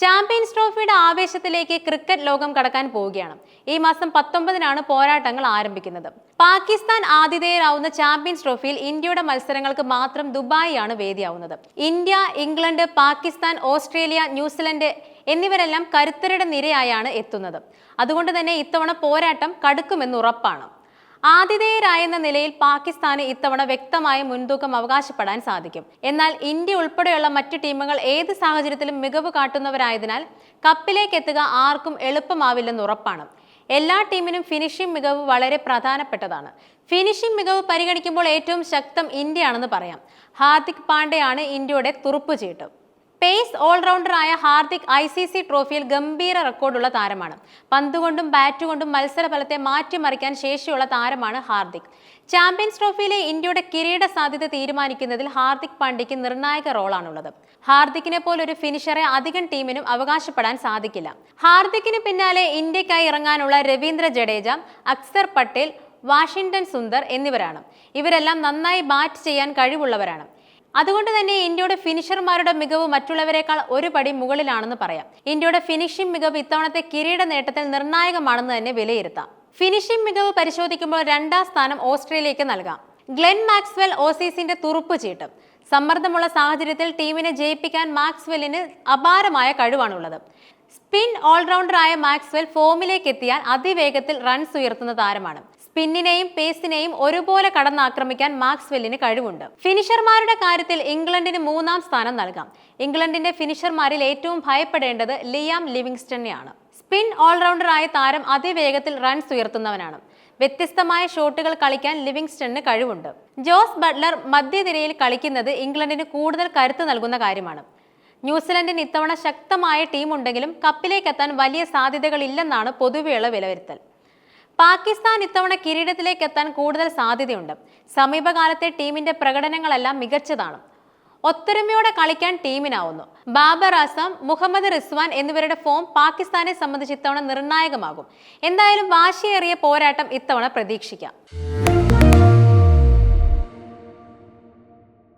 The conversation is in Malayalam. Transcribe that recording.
ചാമ്പ്യൻസ് ട്രോഫിയുടെ ആവേശത്തിലേക്ക് ക്രിക്കറ്റ് ലോകം കടക്കാൻ പോവുകയാണ്. ഈ മാസം പത്തൊമ്പതിനാണ് പോരാട്ടങ്ങൾ ആരംഭിക്കുന്നത്. പാകിസ്ഥാൻ ആതിഥേയരാവുന്ന ചാമ്പ്യൻസ് ട്രോഫിയിൽ ഇന്ത്യയുടെ മത്സരങ്ങൾക്ക് മാത്രം ദുബായിയാണ് വേദിയാവുന്നത്. India England Pakistan Australia New Zealand എന്നിവരെല്ലാം കരുത്തരുടെ നിരയായാണ് എത്തുന്നത്. അതുകൊണ്ട് തന്നെ ഇത്തവണ പോരാട്ടം കടുക്കുമെന്ന് ഉറപ്പാണ്. ആതിഥേയരായെന്ന നിലയിൽ പാകിസ്ഥാന് ഇത്തവണ വ്യക്തമായ മുൻതൂക്കം അവകാശപ്പെടാൻ സാധിക്കും. എന്നാൽ ഇന്ത്യ ഉൾപ്പെടെയുള്ള മറ്റു ടീമുകൾ ഏത് സാഹചര്യത്തിലും മികവ് കാട്ടുന്നവരായതിനാൽ കപ്പിലേക്ക് എത്തുക ആർക്കും എളുപ്പമാവില്ലെന്ന് ഉറപ്പാണ്. എല്ലാ ടീമിനും ഫിനിഷിംഗ് മികവ് വളരെ പ്രധാനപ്പെട്ടതാണ്. ഫിനിഷിംഗ് മികവ് പരിഗണിക്കുമ്പോൾ ഏറ്റവും ശക്തം ഇന്ത്യയാണെന്ന് പറയാം. ഹാർദിക് പാണ്ഡെയാണ് ഇന്ത്യയുടെ തുറുപ്പുചീട്ട് പേസ് ഓൾറൗണ്ടറായ ഹാർദിക് ഐ സി സി ട്രോഫിയിൽ ഗംഭീര റെക്കോർഡുള്ള താരമാണ്. പന്തുകൊണ്ടും ബാറ്റ് ബാറ്റുകൊണ്ടും മത്സരഫലത്തെ മാറ്റിമറിക്കാൻ ശേഷിയുള്ള താരമാണ് ഹാർദിക്. ചാമ്പ്യൻസ് ട്രോഫിയിലെ ഇന്ത്യയുടെ കിരീട സാധ്യത തീരുമാനിക്കുന്നതിൽ ഹാർദിക് പാണ്ഡ്യയ്ക്ക് നിർണായക റോളാണുള്ളത്. ഹാർദിക്കിനെ പോലൊരു ഫിനിഷറെ അധികം ടീമിനും അവകാശപ്പെടാൻ സാധിക്കില്ല. ഹാർദിക്കിന് പിന്നാലെ ഇന്ത്യക്കായി ഇറങ്ങാനുള്ള രവീന്ദ്ര ജഡേജ അക്സർ പട്ടേൽ വാഷിംഗ്ടൺ സുന്ദർ എന്നിവരാണ്. ഇവരെല്ലാം നന്നായി ബാറ്റ് ചെയ്യാൻ കഴിവുള്ളവരാണ്. അതുകൊണ്ട് തന്നെ ഇന്ത്യയുടെ ഫിനിഷർമാരുടെ മികവ് മറ്റുള്ളവരെക്കാൾ ഒരു പടി മുകളിലാണെന്ന് പറയാം. ഇന്ത്യയുടെ ഫിനിഷിംഗ് മികവ് ഇത്തവണത്തെ കിരീട നേട്ടത്തിൽ നിർണായകമാണെന്ന് തന്നെ വിലയിരുത്താം. ഫിനിഷിംഗ് മികവ് പരിശോധിക്കുമ്പോൾ രണ്ടാം സ്ഥാനം ഓസ്ട്രേലിയക്ക് നൽകാം. ഗ്ലെൻ മാക്സ്വെൽ ഓസീസിന്റെ തുറുപ്പ് ചീട്ടും. സമ്മർദ്ദമുള്ള സാഹചര്യത്തിൽ ടീമിനെ ജയിപ്പിക്കാൻ മാക്സ്വെല്ലിന് അപാരമായ കഴിവാണുള്ളത്. സ്പിൻ ഓൾറൗണ്ടറായ മാക്സ്വെൽ ഫോമിലേക്ക് എത്തിയാൽ അതിവേഗത്തിൽ റൺസ് ഉയർത്തുന്ന താരമാണ്. സ്പിന്നിനെയും പേസിനെയും ഒരുപോലെ കടന്നാക്രമിക്കാൻ മാക്സ്വെല്ലിന് കഴിവുണ്ട്. ഫിനിഷർമാരുടെ കാര്യത്തിൽ ഇംഗ്ലണ്ടിന് മൂന്നാം സ്ഥാനം നൽകാം. ഇംഗ്ലണ്ടിന്റെ ഫിനിഷർമാരിൽ ഏറ്റവും ഭയപ്പെടേണ്ടത് ലിയാം ലിവിങ്സ്റ്റണെയാണ് സ്പിൻ ഓൾറൗണ്ടറായ താരം അതിവേഗത്തിൽ റൺസ് ഉയർത്തുന്നവനാണ്. വ്യത്യസ്തമായ ഷോട്ടുകൾ കളിക്കാൻ ലിവിങ്സ്റ്റണിന് കഴിവുണ്ട്. ജോസ് ബട്ട്ലർ മധ്യനിരയിൽ കളിക്കുന്നത് ഇംഗ്ലണ്ടിന് കൂടുതൽ കരുത്ത് നൽകുന്ന കാര്യമാണ്. ന്യൂസിലൻഡിന് ഇത്തവണ ശക്തമായ ടീമുണ്ടെങ്കിലും കപ്പിലേക്കെത്താൻ വലിയ സാധ്യതകളില്ലെന്നാണ് പൊതുവെയുള്ള വിലയിരുത്തൽ പാകിസ്ഥാൻ ഇത്തവണ കിരീടത്തിലേക്ക് എത്താൻ കൂടുതൽ സാധ്യതയുണ്ട്. സമീപകാലത്തെ ടീമിന്റെ പ്രകടനങ്ങളെല്ലാം മികച്ചതാണ്. ഒത്തൊരുമയോടെ കളിക്കാൻ ടീമിനാവുന്നു. ബാബർ ആസം മുഹമ്മദ് റിസ്വാൻ എന്നിവരുടെ ഫോം പാകിസ്ഥാനെ സംബന്ധിച്ച് ഇത്തവണ നിർണായകമാകും. എന്തായാലും വാശിയേറിയ പോരാട്ടം ഇത്തവണ പ്രതീക്ഷിക്കാം.